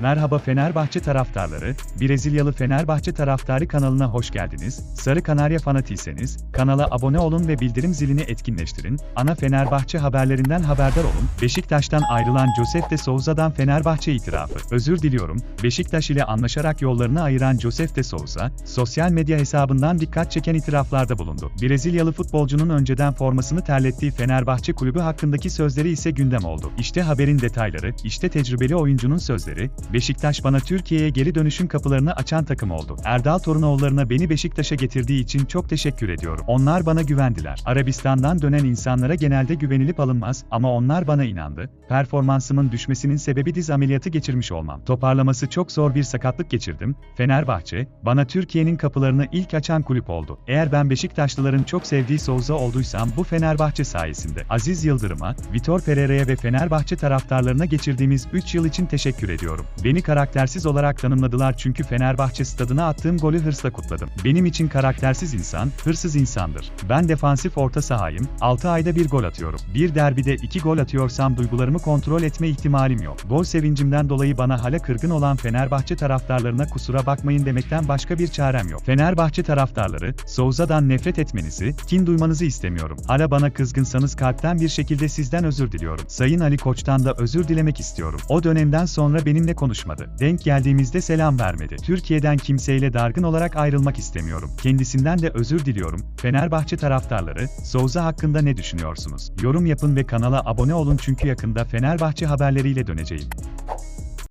Merhaba Fenerbahçe taraftarları, Brezilyalı Fenerbahçe taraftarı kanalına hoş geldiniz. Sarı Kanarya fanatiyseniz, kanala abone olun ve bildirim zilini etkinleştirin. Ana Fenerbahçe haberlerinden haberdar olun. Beşiktaş'tan ayrılan Josef de Souza'dan Fenerbahçe itirafı. Özür diliyorum, Beşiktaş ile anlaşarak yollarını ayıran Josef de Souza, sosyal medya hesabından dikkat çeken itiraflarda bulundu. Brezilyalı futbolcunun önceden formasını terlettiği Fenerbahçe kulübü hakkındaki sözleri ise gündem oldu. İşte haberin detayları, işte tecrübeli oyuncunun sözleri, Beşiktaş bana Türkiye'ye geri dönüşün kapılarını açan takım oldu. Erdal Torunoğullarına beni Beşiktaş'a getirdiği için çok teşekkür ediyorum. Onlar bana güvendiler. Arabistan'dan dönen insanlara genelde güvenilip alınmaz ama onlar bana inandı. Performansımın düşmesinin sebebi diz ameliyatı geçirmiş olmam. Toparlaması çok zor bir sakatlık geçirdim. Fenerbahçe, bana Türkiye'nin kapılarını ilk açan kulüp oldu. Eğer ben Beşiktaşlıların çok sevdiği Souza olduysam bu Fenerbahçe sayesinde. Aziz Yıldırım'a, Vitor Pereira'ya ve Fenerbahçe taraftarlarına geçirdiğimiz 3 yıl için teşekkür ediyorum. Beni karaktersiz olarak tanımladılar çünkü Fenerbahçe stadına attığım golü hırsla kutladım. Benim için karaktersiz insan, hırsız insandır. Ben defansif orta sahayım, 6 ayda bir gol atıyorum. Bir derbide 2 gol atıyorsam duygularımı kontrol etme ihtimalim yok. Gol sevincimden dolayı bana hala kırgın olan Fenerbahçe taraftarlarına kusura bakmayın demekten başka bir çarem yok. Fenerbahçe taraftarları, Souza'dan nefret etmenizi, kin duymanızı istemiyorum. Hala bana kızgınsanız kalpten bir şekilde sizden özür diliyorum. Sayın Ali Koç'tan da özür dilemek istiyorum. O dönemden sonra benimle konuşmadı. Denk geldiğimizde selam vermedi. Türkiye'den kimseyle dargın olarak ayrılmak istemiyorum. Kendisinden de özür diliyorum. Fenerbahçe taraftarları, Souza hakkında ne düşünüyorsunuz? Yorum yapın ve kanala abone olun çünkü yakında Fenerbahçe haberleriyle döneceğim.